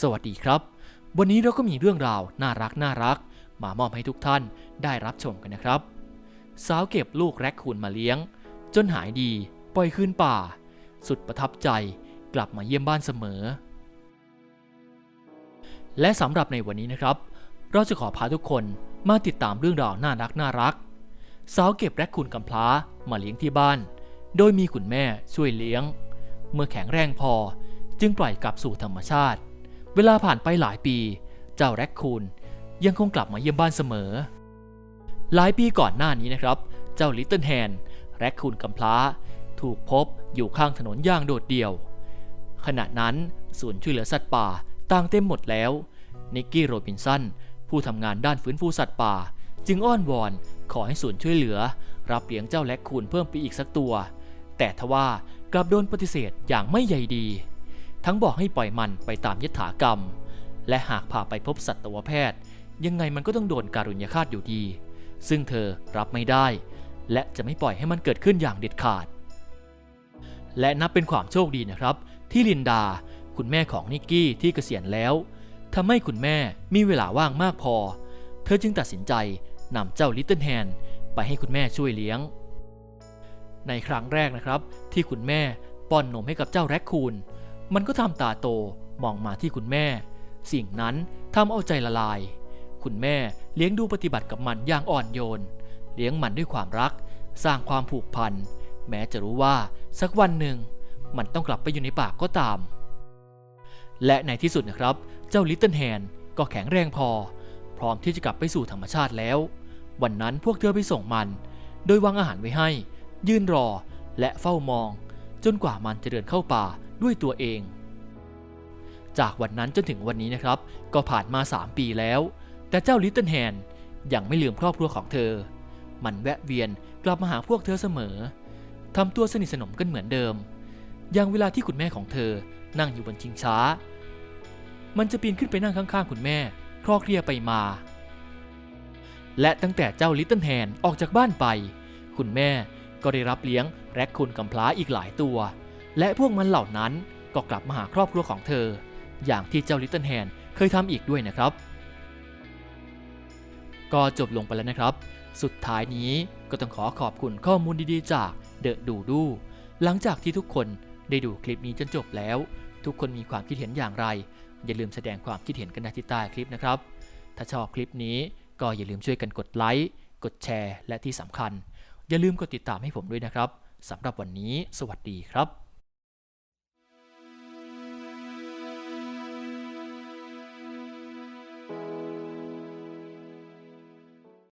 สวัสดีครับ วันนี้เราก็มีเรื่องราวน่ารักน่ารัก มามอบให้ทุกท่านได้รับชมกันนะครับ สาวเก็บลูกแรคคูนมาเลี้ยง จนหายดี ปล่อยคืนป่า สุดประทับใจกลับมาเยี่ยมบ้านเสมอ และสำหรับในวันนี้นะครับ เราจะขอพาทุกคนมาติดตามเรื่องราวน่ารักน่ารัก สาวเก็บแรคคูนกำพร้ามาเลี้ยงที่บ้าน โดยมีคุณแม่ช่วยเลี้ยง เมื่อแข็งแรงพอจึงปล่อยกลับสู่ธรรมชาติ เวลาผ่านไปหลายปี เจ้าแรคคูนยังคงกลับมาเยี่ยมบ้านเสมอ หลายปีก่อนหน้านี้นะครับ เจ้าลิตเติ้ลแฮนแรคคูนกำพร้า ถูกพบอยู่ข้างถนนย่างโดดเดี่ยว ขณะนั้นศูนย์ช่วยเหลือสัตว์ป่าต่างเต็มหมดแล้ว นิกกี้โรบินสันผู้ทำงานด้านฟื้นฟูสัตว์ป่า จึงอ้อนวอนขอให้ศูนย์ช่วยเหลือ รับเลี้ยงเจ้าแรคคูนเพิ่มไปอีกสักตัว แต่ทว่ากลับโดนปฏิเสธอย่างไม่ใยดี ทั้งบอกให้ปล่อยมันไปตามยถากรรม และหากพาไปพบสัตวแพทย์ ยังไงมันก็ต้องโดนการุญยฆาตอยู่ดี ซึ่งเธอรับไม่ได้ และจะไม่ปล่อยให้มันเกิดขึ้นอย่างเด็ดขาด และนับเป็นความโชคดีนะครับ ที่ลินดา คุณแม่ของนิกกี้ที่เกษียณแล้วทำให้คุณแม่มีเวลาว่างมากพอ เธอจึงตัดสินใจนำเจ้าลิตเติ้ลแฮนไปให้คุณแม่ช่วยเลี้ยง ในครั้งแรกนะครับ ที่คุณแม่ป้อนนมให้กับเจ้าแรคคูน มันก็ทำตาโตมองมาที่คุณแม่ สิ่งนั้นทำเอาใจละลาย คุณแม่เลี้ยงดูปฏิบัติกับมันอย่างอ่อนโยน เลี้ยงมันด้วยความรัก สร้างความผูกพัน แม้จะรู้ว่าสักวันหนึ่ง มันต้องกลับไปอยู่ในป่าก็ตาม และในที่สุดนะครับ เจ้าลิตเติ้ลแฮนก็แข็งแรงพอ พร้อมที่จะกลับไปสู่ธรรมชาติแล้ว วันนั้นพวกเธอไปส่งมัน โดยวางอาหารไว้ให้ ยืนรอและเฝ้ามอง จนกว่ามันจะเดินเข้าป่า ด้วยตัวเอง จากวันนั้นจนถึงวันนี้นะครับ ก็ผ่านมา 3 ปีแล้ว แต่เจ้าลิตเติ้ลแฮนยังไม่ลืมครอบครัวของเธอ มันแวะเวียนกลับมาหาพวกเธอเสมอทำตัวสนิทสนมกันเหมือนเดิม อย่างเวลาที่คุณแม่ของเธอนั่งอยู่บนชิงช้า มันจะปีนขึ้นไปนั่งข้างๆ คุณแม่คลอเคลียไปมา และตั้งแต่เจ้าลิตเติ้ลแฮนออกจากบ้านไป คุณแม่ก็ได้รับเลี้ยงแร็คคูนกำพร้าอีกหลายตัว และพวกมันเหล่านั้นก็กลับมาหาครอบครัวของเธอ อย่างที่เจ้าลิตเติ้ลแฮนเคยทำอีกด้วยนะครับ ก็จบลงไปแล้วนะครับ สุดท้ายนี้ก็ต้องขอขอบคุณข้อมูลดีๆ จากเดอะดูดู หลังจากที่ทุกคนได้ดูคลิปนี้จนจบแล้ว ทุกคนมีความคิดเห็นอย่างไร อย่าลืมแสดงความคิดเห็นกันในที่ใต้คลิปนะครับ ถ้าชอบคลิปนี้ก็อย่าลืมช่วยกันกดไลค์กดแชร์ และที่สำคัญ อย่าลืมกดติดตามให้ผมด้วยนะครับสำหรับวันนี้ สวัสดีครับ